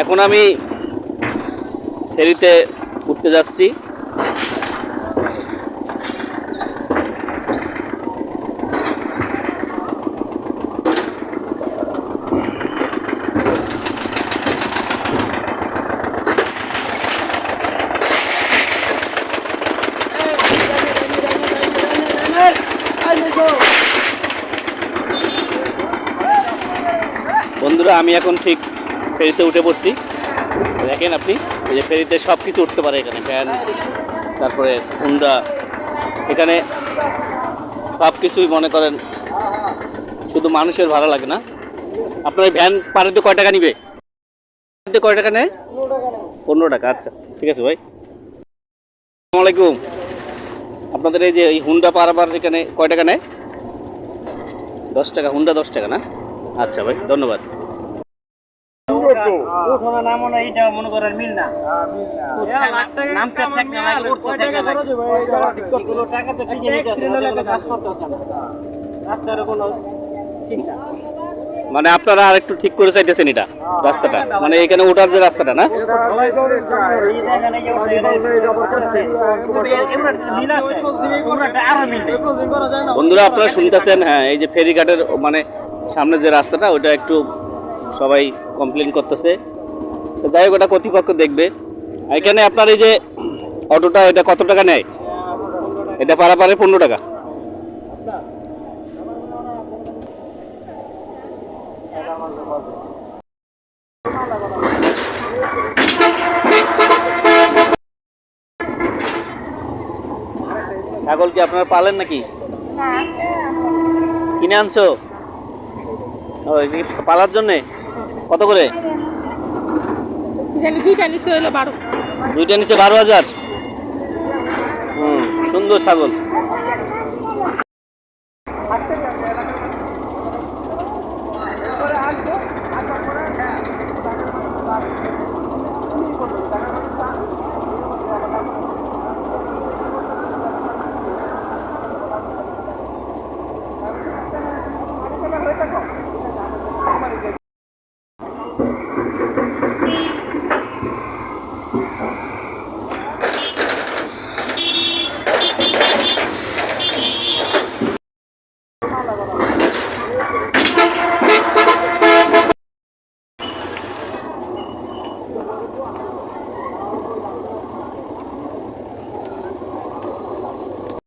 এখন আমি ফেরিতে উঠতে যাচ্ছি। বন্ধুরা, আমি এখন ঠিক ফেরিতে উঠে পড়ছি। দেখেন আপনি, এই যে ফেরিতে সব কিছু উঠতে পারে এখানে ভ্যান তারপরে হুন্ডা। এখানে সব কিছুই মনে করেন শুধু মানুষের ভাড়া লাগে না। আপনার ভ্যান পাড়িতে কয় টাকা নিবে? কয় টাকা নেয়? পনেরো টাকা আচ্ছা ঠিক আছে ভাই। আসসালামু আলাইকুম। আপনাদের এই যে এই হুন্ডা পারাবার এখানে কয় টাকা নেয়? দশ টাকা, হুন্ডা দশ টাকা না? আচ্ছা ভাই, ধন্যবাদ। মনে আপনারা আর একটু ঠিক করে চাইতেছেন এটা, রাস্তাটা। মানে এখানে ওঠার যে রাস্তাটা না? বন্ধুরা, আপনারা শুনতেছেন হ্যাঁ এই যে ফেরিঘাটের মানে সামনে যে রাস্তাটা ওটা একটু সবাই কমপ্লেন করতেছে। তো যাই হোক ওটা কর্তৃপক্ষ দেখবে। এখানে আপনার এই যে অটোটা এটা কত টাকা নেয়? এটা পারাপারে পনেরো টাকা। ছাগল কি আপনারা পালেন নাকি? কিনে আনছো? পালার জন্যে? কত করে? দুইটা বারো। দুইটা বারো হাজার? হুম সুন্দর ছাগল।